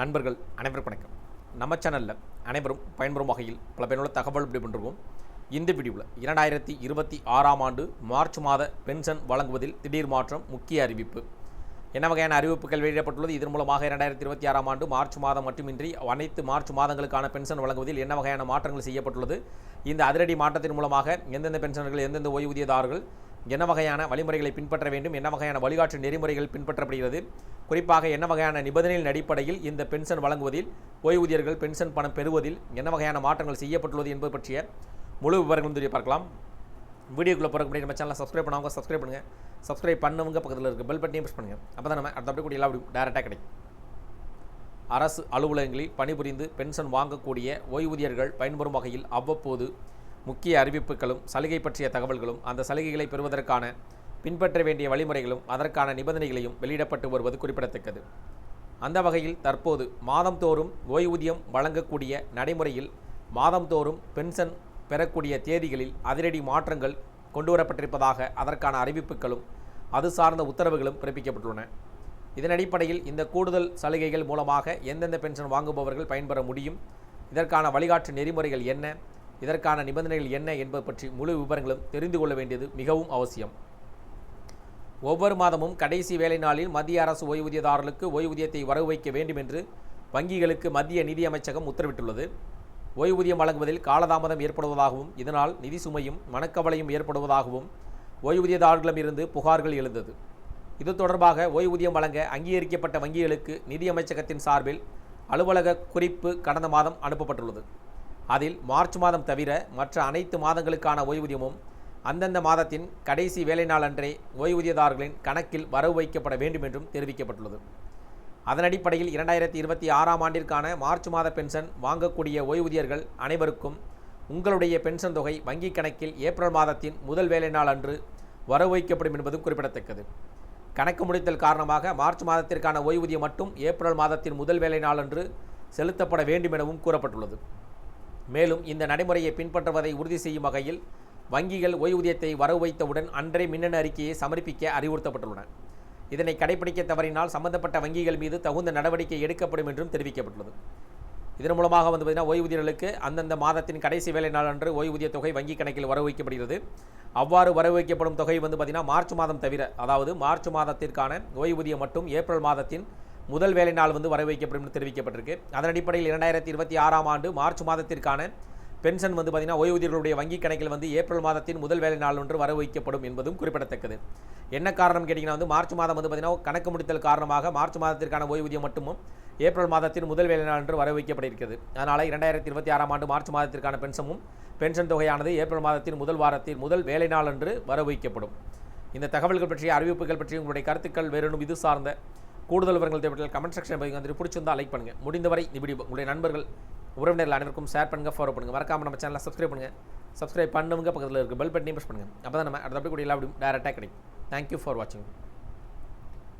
நண்பர்கள் அனைவருக்கும் வணக்கம். நம்ம சேனலில் அனைவரும் பயன்பெறும் வகையில் பல பயனுள்ள தகவல் இப்படி பண்ணிருக்கோம் இந்த வீடியோவில் இரண்டாயிரத்தி இருபத்தி ஆறாம் ஆண்டு மார்ச் மாத பென்ஷன் வழங்குவதில் திடீர் மாற்றம் முக்கிய அறிவிப்பு. என்ன வகையான அறிவிப்புகள் வெளியிடப்பட்டுள்ளது? இதன் மூலமாக இரண்டாயிரத்தி இருபத்தி ஆறாம் ஆண்டு மார்ச் மாதம் மட்டுமின்றி அனைத்து மார்ச் மாதங்களுக்கான பென்ஷன் வழங்குவதில் என்ன வகையான மாற்றங்கள் செய்யப்பட்டுள்ளது? இந்த அதிரடி மாற்றத்தின் மூலமாக எந்தெந்த பென்ஷனர்கள் எந்தெந்த ஓய்வூதியதாரர்கள் என்ன வகையான வழிமுறைகளை பின்பற்ற வேண்டும்? என்ன வகையான வழிகாட்டு நெறிமுறைகள் பின்பற்றப்படுகிறது? குறிப்பாக என்ன வகையான நிபந்தனைகளின் அடிப்படையில் இந்த பென்ஷன் வழங்குவதில் ஓய்வூதியர்கள் பென்ஷன் பணம் பெறுவதில் என்ன வகையான மாற்றங்கள் செய்யப்பட்டுள்ளது என்பது பற்றிய முழு விவரங்களும் தெரிய பார்க்கலாம். வீடியோக்குள்ளே போகிறக்கு முன்னாடி நம்ம சேனலை சப்ஸ்கிரைப் பண்ணவங்க சப்ஸ்கிரைப் பண்ணுங்கள் சப்ஸ்கிரைப் பண்ணவங்க பக்கத்தில் இருக்க பெல் பட்டனையும் ப்ரெஸ் பண்ணுங்கள் அப்போ தான் நம்ம அடுத்த அப்படி கூட எல்லா டேரெக்டாக கிடைக்கும். அரசு அலுவலகங்களில் பணிபுரிந்து பென்ஷன் வாங்கக்கூடிய ஓய்வூதியர்கள் பயன்பெறும் வகையில் அவ்வப்போது முக்கிய அறிவிப்புகளும் சலுகை பற்றிய தகவல்களும் அந்த சலுகைகளை பெறுவதற்கான பின்பற்ற வேண்டிய வழிமுறைகளும் அதற்கான நிபந்தனைகளையும் வெளியிடப்பட்டு வருவது குறிப்பிடத்தக்கது. அந்த வகையில் தற்போது மாதந்தோறும் ஓய்வூதியம் வழங்கக்கூடிய நடைமுறையில் மாதந்தோறும் பென்ஷன் பெறக்கூடிய தேதிகளில் அதிரடி மாற்றங்கள் கொண்டுவரப்பட்டிருப்பதாக அதற்கான அறிவிப்புகளும் அது சார்ந்த உத்தரவுகளும் பிறப்பிக்கப்பட்டுள்ளன. இதன் அடிப்படையில் இந்த கூடுதல் சலுகைகள் மூலமாக எந்தெந்த பென்ஷன் வாங்குபவர்கள் பயன்பெற முடியும் இதற்கான வழிகாட்டு நெறிமுறைகள் என்ன இதற்கான நிபந்தனைகள் என்ன என்பது பற்றி முழு விவரங்களும் தெரிந்து கொள்ள வேண்டியது மிகவும் அவசியம். ஒவ்வொரு மாதமும் கடைசி வேலை நாளில் மத்திய அரசு ஓய்வூதியதாரர்களுக்கு ஓய்வூதியத்தை வரவு வைக்க வேண்டும் என்று வங்கிகளுக்கு மத்திய நிதி அமைச்சகம் உத்தரவிட்டுள்ளது. ஓய்வூதியம் வழங்குவதில் காலதாமதம் ஏற்படுவதாகவும் இதனால் நிதி சுமையும் மனக்கவலையும் ஏற்படுவதாகவும் ஓய்வூதியதாரர்களிடமிருந்து புகார்கள் எழுந்தது. இது தொடர்பாக ஓய்வூதியம் வழங்க அங்கீகரிக்கப்பட்ட வங்கிகளுக்கு நிதியமைச்சகத்தின் சார்பில் அலுவலக குறிப்பு கடந்த மாதம் அனுப்பப்பட்டுள்ளது. அதில் மார்ச் மாதம் தவிர மற்ற அனைத்து மாதங்களுக்கான ஓய்வூதியமும் அந்தந்த மாதத்தின் கடைசி வேலை நாள் அன்றே ஓய்வூதியதாரர்களின் கணக்கில் வரவு வைக்கப்பட வேண்டும் என்றும் தெரிவிக்கப்பட்டுள்ளது. அதன் அடிப்படையில் இரண்டாயிரத்தி இருபத்தி ஆறாம் ஆண்டிற்கான மார்ச் மாத பென்ஷன் வாங்கக்கூடிய ஓய்வூதியர்கள் அனைவருக்கும் உங்களுடைய பென்ஷன் தொகை வங்கிக் கணக்கில் ஏப்ரல் மாதத்தின் முதல் வேலை நாள் அன்று வரவு வைக்கப்படும் என்பதும் குறிப்பிடத்தக்கது. கணக்கு முடித்தல் காரணமாக மார்ச் மாதத்திற்கான ஓய்வூதியம் மட்டும் ஏப்ரல் மாதத்தின் முதல் வேலை நாளன்று செலுத்தப்பட வேண்டும் எனவும் கூறப்பட்டுள்ளது. மேலும் இந்த நடைமுறையை பின்பற்றுவதை உறுதி செய்யும் வகையில் வங்கிகள் ஓய்வூதியத்தை வரவு வைத்தவுடன் அன்றே மின்னணு அறிக்கையை சமர்ப்பிக்க அறிவுறுத்தப்பட்டுள்ளன. இதனை கடைபிடிக்க தவறினால் சம்பந்தப்பட்ட வங்கிகள் மீது தகுந்த நடவடிக்கை எடுக்கப்படும் என்றும் தெரிவிக்கப்பட்டுள்ளது. இதன் மூலமாக வந்து பார்த்தீங்கன்னா ஓய்வூதியர்களுக்கு அந்தந்த மாதத்தின் கடைசி வேலை நாள் அன்று ஓய்வூதிய தொகை வங்கி கணக்கில் வரவு வைக்கப்படுகிறது. அவ்வாறு வரவு வைக்கப்படும் தொகை வந்து பார்த்தீங்கன்னா மார்ச் மாதம் தவிர அதாவது மார்ச் மாதத்திற்கான ஓய்வூதியம் மட்டும் ஏப்ரல் மாதத்தின் முதல் வேலை நாள் வந்து வர வைக்கப்படும் என்று தெரிவிக்கப்பட்டிருக்கு. அதன் அடிப்படையில் இரண்டாயிரத்தி இருபத்தி ஆறாம் ஆண்டு மார்ச் மாதத்திற்கான பென்ஷன் வந்து பார்த்தீங்கன்னா ஓய்வூதியர்களுடைய வங்கி கணக்கில் வந்து ஏப்ரல் மாதத்தின் முதல் வேலை நாள் ஒன்று வர வைக்கப்படும் என்பதும் குறிப்பிடத்தக்கது. என்ன காரணம் கேட்டிங்கன்னா வந்து மார்ச் மாதம் வந்து பார்த்தீங்கன்னா கணக்கு முடித்தல் காரணமாக மார்ச் மாதத்திற்கான ஓய்வூதியம் மட்டுமும் ஏப்ரல் மாதத்தின் முதல் வேலை நாள் என்று வரவைக்கப்படுகிறது வைக்கப்பட்டிருக்கிறது. அதனால் இரண்டாயிரத்தி இருபத்தி ஆறாம் ஆண்டு மார்ச் மாதத்திற்கான பென்ஷனும் பென்ஷன் தொகையானது ஏப்ரல் மாதத்தின் முதல் வாரத்தில் முதல் வேலை நாள் அன்று வர வைக்கப்படும். இந்த தகவல்கள் பற்றிய அறிவிப்புகள் பற்றி உங்களுடைய கருத்துக்கள் வேறொன்றும் இது சார்ந்த கூடுதல் விவரங்கள் தேவைப்பட்டால் கமெண்ட் செக்ஷன் பதிவு வந்து பிடிச்சிருந்தால் லைக் பண்ணுங்கள் முடிந்தவரை இந்த வீடியோ உங்களுடைய நண்பர்கள் உறவினர்கள் அனைவருக்கும் ஷேர் பண்ணுங்கள் ஃபாலோ பண்ணுங்கள் மறக்காமல் நம்ம சேனலை சப்ஸ்கிரைப் பண்ணுங்கள் சப்ஸ்கிரைப் பண்ணுங்க பக்கத்தில் இருக்க பெல் பட்டனையும் ப்ரெஸ் பண்ணுங்கள் அப்போ தான் நம்ம அடுத்த அப்படி கூட எல்லா டேரெக்டாக கிடைக்கும். தேங்க்யூ ஃபார் வாட்சிங்